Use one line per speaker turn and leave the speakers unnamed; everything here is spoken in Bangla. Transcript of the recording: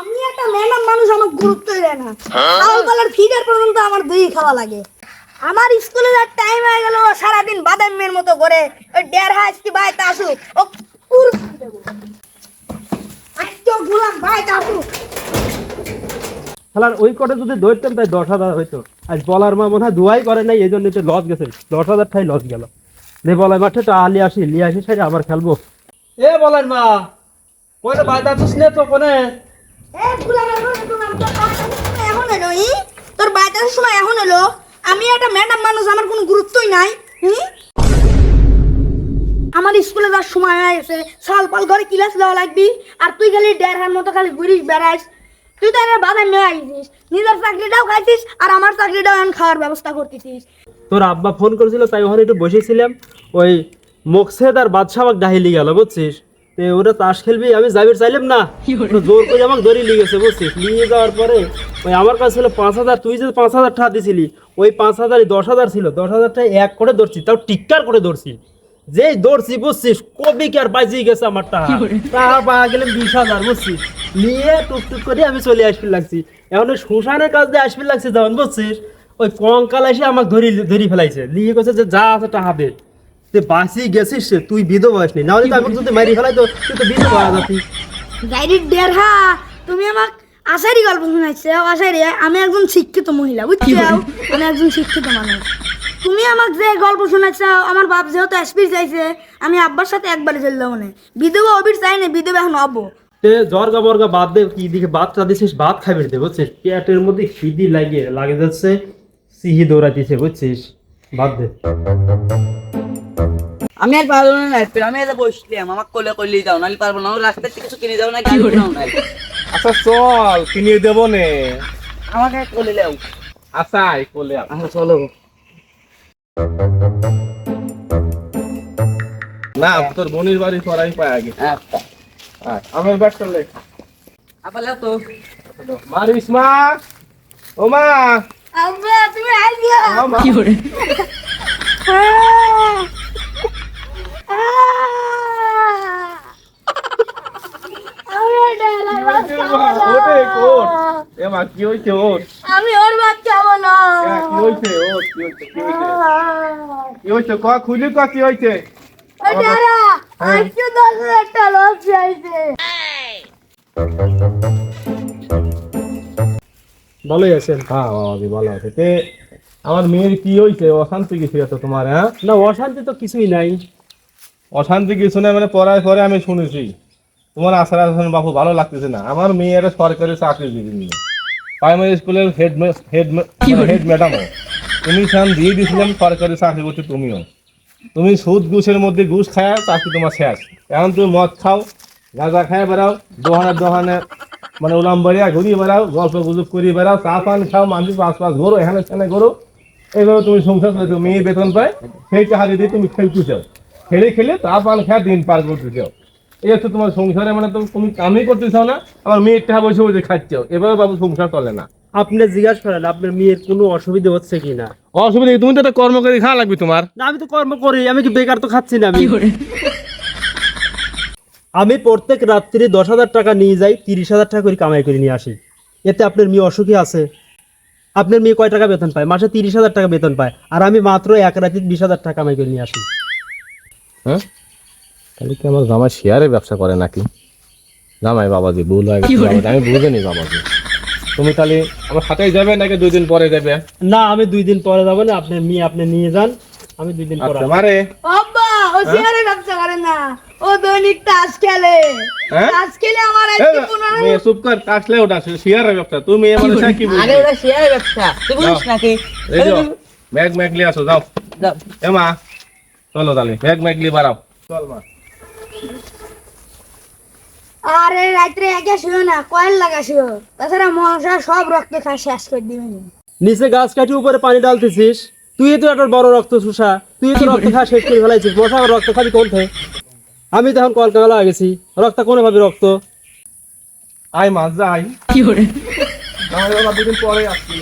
আমি একটা ম্যাডাম মানুষ আমার গুরুত্বই দেয় না। কলার ফিডার পর্যন্ত আমার দই খাওয়া লাগে। আমার স্কুলে যার টাইম হয়ে গেল সারাদিন বাদাম মেয়ের মতো করে। ওই দেড় হাজ কি বাইতে আসুক? ও পুরো আজকে গুলাম বাইতে আসুক।
খেলার ওই কটে যদি ধরতেন তাই দশ হাজার হইতো। আজ বলার মা মনে হয় দুয়াই করে নাই এই জন্য তো লস গেছে। দশ হাজার ঠাই লস গেল। যে বলার মাঠে তো আলি আসি লিয়ে আসি সেটা আবার খেলব। এ বলার মা কোনে বাইতে আসিস নে তো কোনে
এখন তোর আমি একটা ম্যাডাম মানুষ, আমার কোনো গুরুত্বই নাই? আমার স্কুলে যাওয়ার সময় ক্লাস দেওয়া লাগবি, আর তুই খালি মতো খালি বেড়াইস। তুই তো নিজের চাকরিটাও আর আমার চাকরিটাও এখন খাওয়ার ব্যবস্থা
তোর আব্বা ফোন করেছিল, তাই ওখানে একটু বসেছিলাম, ওই মোকসেদ বাদশাহ আমাকে গেল, বুঝছিস? তে ওরা তাস খেলবি আমি যাবির চাইলাম না। জোর করে আমাকে ধরে নিয়ে গেছে বুঝছিস? নিয়ে যাওয়ার পরে ওই আমার কাছে ছিল পাঁচ হাজার তুই যে পাঁচ হাজার টাকা দিছিলি ওই পাঁচ হাজারই দশ হাজার ছিল দশ হাজারটা এক করে ধরছি তাও টিক্কার করে ধরছি। যেই দৌড়ছি বুঝছিস? কবি কি আর বাজিয়ে গেছে আমার টাকা? টাকা পাওয়া গেলে বিশ হাজার বুঝছিস? নিয়ে টুকটুক করে আমি চলে আসবি লাগছি। এখন ওই শ্মশানের কাজ দিয়ে আসবি লাগছে যখন বুঝছিস? ওই কঙ্কাল এসে আমাকে ধরি ধরি ফেলাইছে। নিয়ে গেছে যে যা আছে টাকা দে তুই বাঁচি গেছিস তুই বিধবা আসনি না। হলে তো আমি যদি মারি ফেলাই তো তুই তো বিধবা হয়ে যাতি
গাইডির দেড়হা তুমি আমাক আশারই গল্প শোনাইছে। আমি একজন শিক্ষিত মহিলা বুঝছ? আমি একজন শিক্ষিত মানুষ। তুমি আমাকে যে গল্প শোনাচ্ছ আমার বাপ যেহেতু চাইছে আমি আব্বার সাথে একবারে চলে যাব না বিধবা অবির চাই না বিধবা এখন হব
তে জর্গা বর্গা বাদ দে কি দিকে ভাতটা দিছিস ভাত খাবি দে বুঝছিস? পেটের মধ্যে খিদি লাগিয়ে লাগে যাচ্ছে সিহি দৌড়াতিছে বুঝছিস? বাদ দে।
আমি আর পারব না না ফির আমি এসে বসলাম আমাকে কোলে করলেই যাও নাহলে পারব না। রাস্তা থেকে কিছু কিনে যাও না কি নাও না
আচ্ছা চল কিনে দেবো নে।
আমাকে কোলে লেও
আচ্ছা আয় কোলে।
আচ্ছা চলো।
না তোর বোনের বাড়ি পড়াই পায় আগে।
আচ্ছা।
আমার ব্যাগটা লে
আবার লেও তো।
মারিস মা। ও মা।
আব্বা তুমি আইডিয়া
ও মা। ওঠে কোট এ মা কি হইছে ওট
আমি ওর বাচ্চা বলো
এ, কি হইছে কি হইছে কি হইছে কি হইছে ক খুলি ক কি হইছে
আজকে দশ হাজার টাকা লস চাইছে
ভালোই আছেন
হ্যাঁ বাবাজি ভালো আছে। তে আমার মেয়ের কি হইছে অশান্তি কিছু আছে তোমার হ্যাঁ?
না অশান্তি তো কিছুই নাই।
অশান্তি কিছু না মানে পড়ায় পরে আমি শুনেছি। তোমার আসার আসার বাবু ভালো লাগতেছে না। আমার মেয়ের সরকারি চাকরি দিদি নিয়ে প্রাইমারি স্কুলের হেড হেড হেড ম্যাডাম। তুমি সান দিয়ে দিয়েছিলেন সরকারি চাকরি করছ তুমিও। তুমি সুদ ঘুষের মধ্যে ঘুষ খায় চাকরি তোমার শেষ। এখন তুমি মদ খাও গাঁজা খায় বেড়াও দোহানে দোহানে মানে উলাম বেড়িয়া ঘুরিয়ে বেড়াও গল্প গুজব করিয়ে বেড়াও চা পান খাও মানুষ পাঁচ পাঁচ ঘোরো এখানে সেখানে ঘোরো। এইভাবে তুমি সংসার করে তুমি বেতন পায় সেই টাকা দিয়ে তুমি খেলতে চাও। খেলে খেলে চা পান খেয়ে দিন পার করতে চাও। এই হচ্ছে তোমার সংসারে মানে তো তুমি কামই করতে চাও না আবার মেয়ের টাকা বসে বসে খাচ্ছাও এভাবে বাবু সংসার চলে না।
আপনি জিজ্ঞাসা করেন আপনার মেয়ের কোনো অসুবিধা হচ্ছে কি না
অসুবিধা? তুমি তো একটা কর্ম করে খাওয়া লাগবে তোমার।
না আমি তো কর্ম করি আমি কি বেকার তো খাচ্ছি না আমি? আমি প্রত্যেক রাত্রি দশ হাজার টাকা নিয়ে যাই তিরিশ হাজার টাকা করে কামাই করে নিয়ে আসি। এতে আপনার মেয়ে অসুখী আছে। আপনার মেয়ে কয় টাকা বেতন পায়? মাসে তিরিশ হাজার টাকা বেতন পায়। আর আমি মাত্র এক রাত্রি বিশ হাজার টাকা কামাই করে নিয়ে আসি।
হ্যাঁ? তাহলে কি আমার জামাই শেয়ারে ব্যবসা করে নাকি? জামাই বাবাজি ভুল হয়ে গেছে আমি বুঝিনি বাবাজি। তুমি তাহলে আমার সাথেই যাবে নাকি দুই দিন পরে যাবে?
না আমি দুই দিন পরে যাব না আপনার মেয়ে আপনি নিয়ে যান আমি দুই দিন পরে
আচ্ছা মারে।
আব্বা ও চেয়ারে ব্যবসা করে না ও দৈনিক তাস খেলে।
হ্যাঁ?
তাস খেলে আমার আজকে
মেয়ে চুপ কর কাশলে ওটা শেয়ারের ব্যবসা। তুমি মানুষ কি
আরে
বুঝবে?
ওরা শেয়ার ব্যবসা। তুই বুঝিস নাকি?
এই ম্যাগ নিয়ে আসো যাও।
যাও।
এ মা চলো তাহলে ব্যাগ ম্যাগ নিয়ে বাড়াও। চল মা।
আরে রাত্রে একে শুয়ে না কয়েল লাগা শুয়ে। তাছাড়া মশা সব রক্ত খা শেষ করে দিবে।
নিচে গাছ কাটি উপরে পানি ডালতেছিস তুই তো একটা বড় রক্ত শুষা তুই তো রক্ত খাওয়া শেষ করে ফেলাইছিস। মশা রক্ত খাবি কোন থেকে আমি তখন কলকাতা গেছি। রক্ত কোনে ভাবি রক্ত?
আয় মা যাই কি করে? দুদিন পরে আসছি